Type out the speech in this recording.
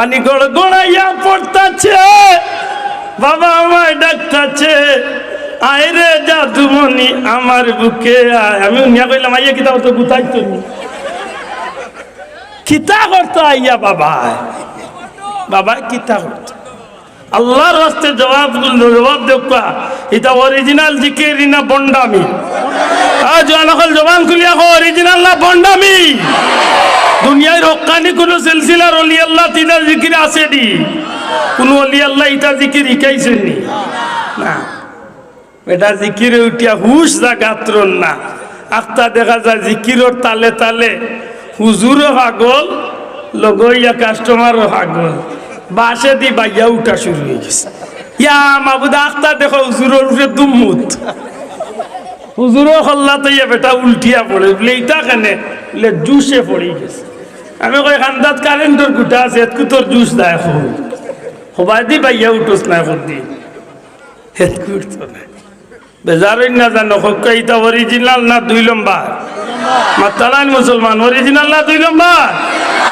পানি গড় গড়াইয়া পড়তাছে। বাবা আমায় ডাকতাছে রে জাদুমণি আমার বুকে আয়। আমি উনিয়া কইলাম, আইয়া কিতা তো গুতাইতো নি কিতা করতো আইয়া বাবা? বাবা, কিতা করতো? আল্লাহর হস্তে জবাব জবাব দেখা এটা অরিজিনাল জিকির না বন্ডামি? অনকল জবান খুলিয়া অরিজিনাল না বন্ডামি? দুনিয়ায় রক্কানি কোনো সিলসিলার অলি আল্লাহ তিনার জিকির আছে নি কোনো অলি আল্লাহ ইটা জিকির শিকাইছেন নি। এটা জিকিরে উঠিয়া হুশ জাগাত্র না। আখতা দেখা যায় জিকিরর তালে তালে হুজুরও পাগল লগইয়া কাস্টমারও পাগল বাসে দি বাইয়া উঠা শুরু হয়ে গেছে। ইয়া মাবুদা, আখতা দেখো হুজুরের উপরে দুমুত। হুজুরও হল্লা তৈয়া বেটা উল্টিয়া পড়ে। বলে ইটা কেনে? বলে, জুসে পড়ে গেছে। আমি কই, খান্দাত কারেন্টর গুটা আছে এতকু তোর জুস দেয় খুব। সবাই দি বাইয়া উঠোস না এখন দি। এতকু উঠতো না বেজারই না জানো হক্কা ইটা অরিজিনাল না দুই লম্বা মাতালান মুসলমান অরিজিনাল না দুই লম্বা